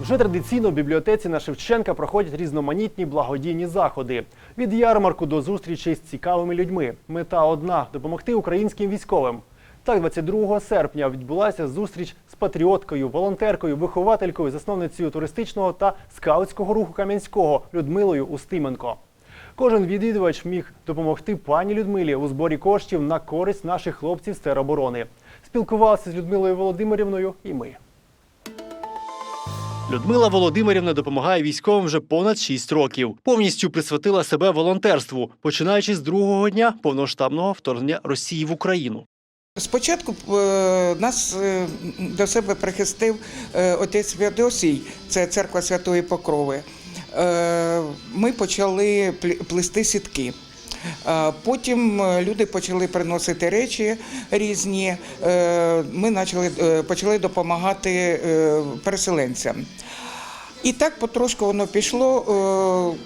Вже традиційно в бібліотеці на Шевченка проходять різноманітні благодійні заходи. Від ярмарку до зустрічей з цікавими людьми. Мета одна допомогти українським військовим. Так, 22 серпня відбулася зустріч з патріоткою, волонтеркою, вихователькою, засновницею туристичного та скаутського руху Кам'янського Людмилою Устименко. Кожен відвідувач міг допомогти пані Людмилі у зборі коштів на користь наших хлопців з тероборони. Спілкувалися з Людмилою Володимирівною і ми. Людмила Володимирівна допомагає військовим вже понад 6 років. Повністю присвятила себе волонтерству, починаючи з другого дня повноштабного вторгнення Росії в Україну. Спочатку е, нас е, до себе прихистив е, отець Феодосій, це церква Святої Покрови. Ми почали плести сітки. Потім е, люди почали приносити речі різні. Е, Ми почали, е, почали допомагати переселенцям. І так потрошку воно пішло.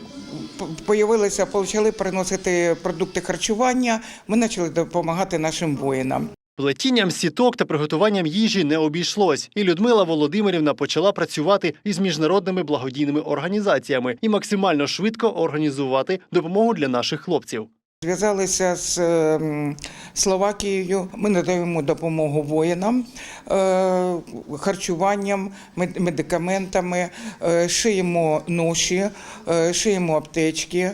Появилися, почали приносити продукти харчування. Ми почали допомагати нашим воїнам. Плетінням сіток та приготуванням їжі не обійшлось, і Людмила Володимирівна почала працювати із міжнародними благодійними організаціями і максимально швидко організувати допомогу для наших хлопців. Зв'язалися з ем, Словакією. Ми надаємо допомогу воїнам, е, харчуванням, мед- медикаментами, е, шиємо ноші, е, шиємо аптечки,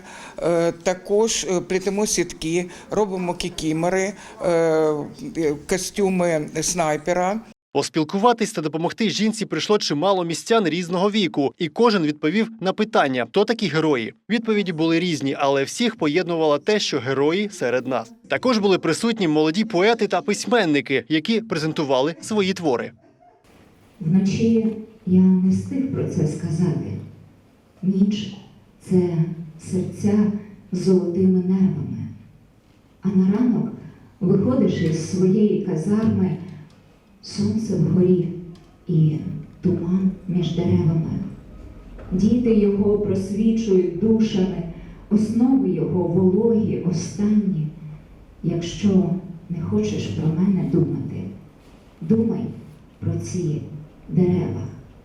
також плітимо сітки, робимо кікімери, костюми снайпера. Поспілкуватись та допомогти жінці прийшло чимало містян різного віку, і кожен відповів на питання, хто такі герої. Відповіді були різні, але всіх поєднувало те, що герої серед нас. Також були присутні молоді поети та письменники, які презентували свої твори. Вночі я не встиг про це сказати. Ніч це серця з золотими нервами. А на ранок виходиш із своєї казарми, сонце вгорі і туман між деревами. Діти його просвічують душами, основи його вологі, останні. Якщо не хочеш про мене думати, думай про ці дерева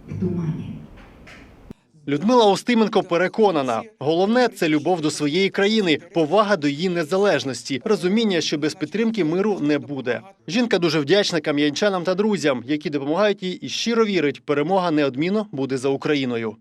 в тумані. Людмила Остименко переконана, головне це любов до своєї країни, повага до її незалежності, розуміння, що без підтримки миру не буде. Жінка дуже вдячна кам'янчанам та друзям, які допомагають їй і щиро вірить, перемога неодмінно буде за Україною.